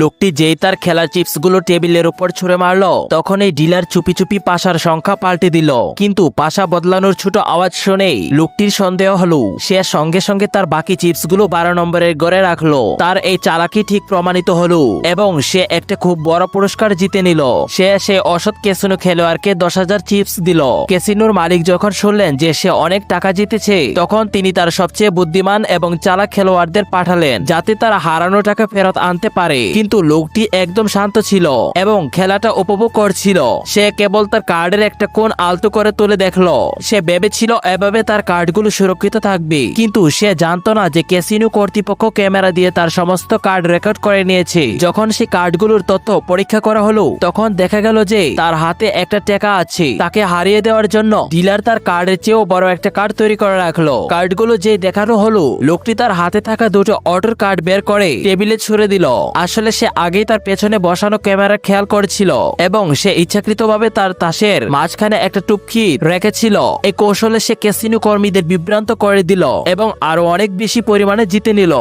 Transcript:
লোকটি যেই তার খেলার চিপসগুলো টেবিলের উপর ছুঁড়ে মারলো তখন এই ডিলার চুপি চুপি পাশার সংখ্যা পাল্টে দিল। কিন্তু পাশা বদলানোর ছোট আওয়াজ শুনেই লোকটির সন্দেহ হলো, সে সঙ্গে সঙ্গে তার বাকি চিপসগুলো বারো নম্বরের গড়ে রাখল। তার এই চালাকি ঠিক প্রমাণিত হলো এবং সে একটা খুব বড় পুরস্কার জিতে নিল। সে সে অসৎ ক্যাসিনো খেলোয়াড়কে দশ হাজার চিপস দিল। ক্যাসিনোর মালিক যখন শুনলেন যে সে অনেক টাকা জিতেছে, তখন তিনি তার সবচেয়ে বুদ্ধিমান এবং চালাক খেলোয়াড়দের পাঠালেন, যাতে তারা হারানো টাকা ফেরত আনতে পারে। কিন্তু লোকটি একদম শান্ত ছিল এবং খেলাটা উপভোগ করছিল সে কেবল তার কার্ডের একটা কোণ আলতো করে তুলে দেখল। সে ভেবেছিল এভাবে তার কার্ডগুলো সুরক্ষিত থাকবে। কিন্তু সে জানতো না যে ক্যাসিনো কর্তৃপক্ষ ক্যামেরা দিয়ে তার সমস্ত কার্ড রেকর্ড করে নিয়েছে। যখন সে কার্ডগুলোর তথ্য পরীক্ষা করা হলো, তখন দেখা গেল যে তার হাতে একটা টাকা আছে। তাকে হারিয়ে দেওয়ার জন্য ডিলার তার কার্ডের চেয়েও বড় একটা কার্ড তৈরি করে রাখল। কার্ডগুলো যে দেখানো হলো, লোকটি তার হাতে থাকা দুটো অটোর কার্ড বের করে টেবিলে ছুড়ে দিল। আসলে সে আগেই তার পেছনে বসানো ক্যামেরা খেয়াল করেছিল এবং সে ইচ্ছাকৃতভাবে তার তাসের মাঝখানে একটা টুপকি রেখেছিল। এই কৌশলে সে ক্যাসিনো কর্মীদের বিভ্রান্ত করে দিল এবং আরও অনেক বেশি পরিমাণে জিতে নিল।